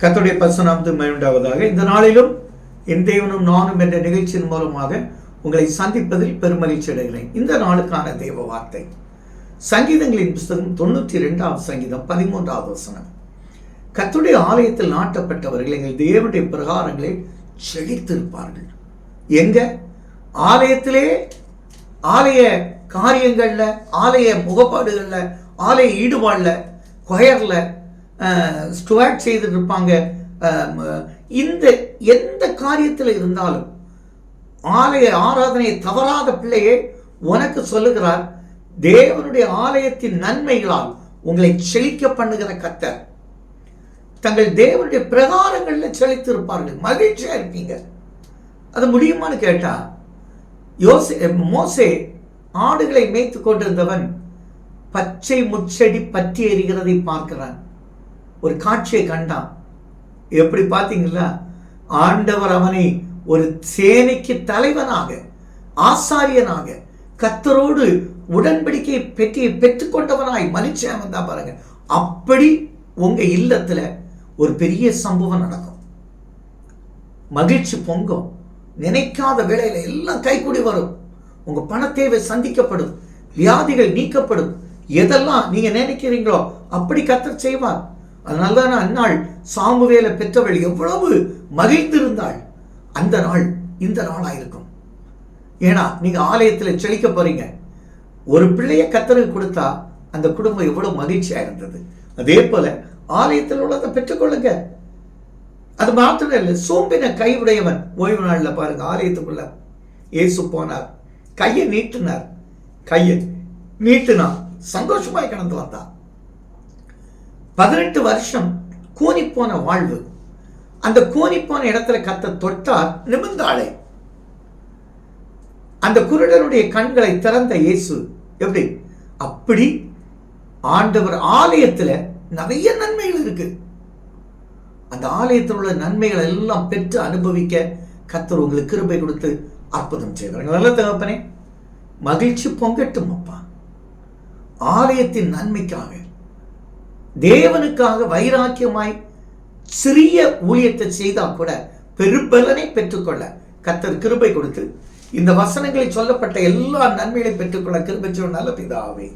கத்துடைய பசுநாமத்து மயண்டாவதாக இந்த நாளிலும் என் தேவனும் நானும் என்ற நிகழ்ச்சியின் மூலமாக உங்களை சந்திப்பதில் பெருமகிழ்ச்சி அடைகிறேன். இந்த நாளுக்கான தேவ வார்த்தை. சங்கீதங்களின் புஸ்தகம் தொண்ணூற்றி ரெண்டாம் சங்கீதம் பதிமூன்றாவது வசனம். கத்துடைய ஆலயத்தில் நாட்டப்பட்டவர்கள் எங்கள் தேவனுடைய பிரகாரங்களை செழித்திருப்பார்கள் எங்க? ஆலயத்திலே ஆலய காரியங்களில் ஆலய முகப்பாடுகளில் ஆலய ஈடுபாடில் கொயரில் ஸ்டுவாட் செய்துட்டு இருப்பாங்க இந்த எந்த காரியத்தில் இருந்தாலும் ஆலய ஆராதனையை தவறாத பிள்ளையே உனக்கு சொல்லுகிறார் தேவனுடைய ஆலயத்தின் நன்மைகளால் உங்களை செழிக்க பண்ணுகிற கத்தர். தங்கள் தேவனுடைய பிரகாரங்களில் செழித்திருப்பார்கள். மகிழ்ச்சியா இருப்பீங்க. அது முடியுமான்னு கேட்டா யோசே மோசே ஆடுகளை மேய்த்து கொண்டிருந்தவன் பச்சை முச்செடி பற்றி எரிகிறதை பார்க்கிறான். ஒரு காட்சியை கண்டான். எப்படி பார்த்தீங்களா? ஆண்டவர் அவனை ஒரு சேனைக்கு தலைவனாக ஆசாரியனாக கத்தரோடு உடன்படிக்கை பெற்றியை பெற்றுக்கொண்டவனாய் மனுஷன் வந்தா பாருங்க. அப்படி உங்க இல்லத்துல ஒரு பெரிய சம்பவம் நடக்கும். மகிழ்ச்சி பொங்கும். நினைக்காத வேலையில எல்லாம் கைக்கூடி வரும். உங்க பண தேவை சந்திக்கப்படும். வியாதிகள் நீக்கப்படும். எதெல்லாம் நீங்க நினைக்கிறீங்களோ அப்படி கத்தர் செய்வார். அதனால்தான் அந்நாள் சாமுவேலை பெற்றவள் எவ்வளவு மகிழ்ந்திருந்தாள். அந்த நாள் இந்த நாளா இருக்கும் ஏன்னா நீங்கள் ஆலயத்தில் செழிக்க போறீங்க. ஒரு பிள்ளைய கத்தருக்கு கொடுத்தா அந்த குடும்பம் எவ்வளோ மகிழ்ச்சியாக இருந்தது. அதே போல ஆலயத்தில் உள்ளதை பெற்றுக்கொள்ளுங்க அது மாத்திரம் இல்லை சோம்பின கைவுடையவன் ஓய்வு நாளில் பாருங்க ஆலயத்துக்குள்ள. ஏசு போனார். கையை நீட்டினார். கையை நீட்டினா சந்தோஷமாய் கடந்து வந்தான். பதினெட்டு வருஷம் கூனிப்போன வாழ்வு. அந்த கூனிப்போன இடத்துல கத்த தொட்டார் நிமிர்ந்தாளே. அந்த குருடனுடைய கண்களை திறந்த இயேசு எப்படி? அப்படி ஆண்டவர் ஆலயத்துல நிறைய நன்மைகள் இருக்கு. அந்த ஆலயத்தில் உள்ள நன்மைகள் எல்லாம் பெற்று அனுபவிக்க கத்தர் உங்களுக்கு கிருபை கொடுத்து அற்புதம் செய்வாங்க நல்ல தகப்பனே மகிழ்ச்சி பொங்கட்டும் அப்பா. ஆலயத்தின் நன்மைக்காக தேவனுக்காக வைராக்கியமாய் சிறிய ஊழியத்தை செய்தால் கூட பெருபலனை பெற்றுக்கொள்ள கத்தர் கிருபை கொடுத்து இந்த வசனங்களில் சொல்லப்பட்ட எல்லா நன்மைகளையும் பெற்றுக்கொள்ள கிருபை செய்யும் நல்ல பிதாவே.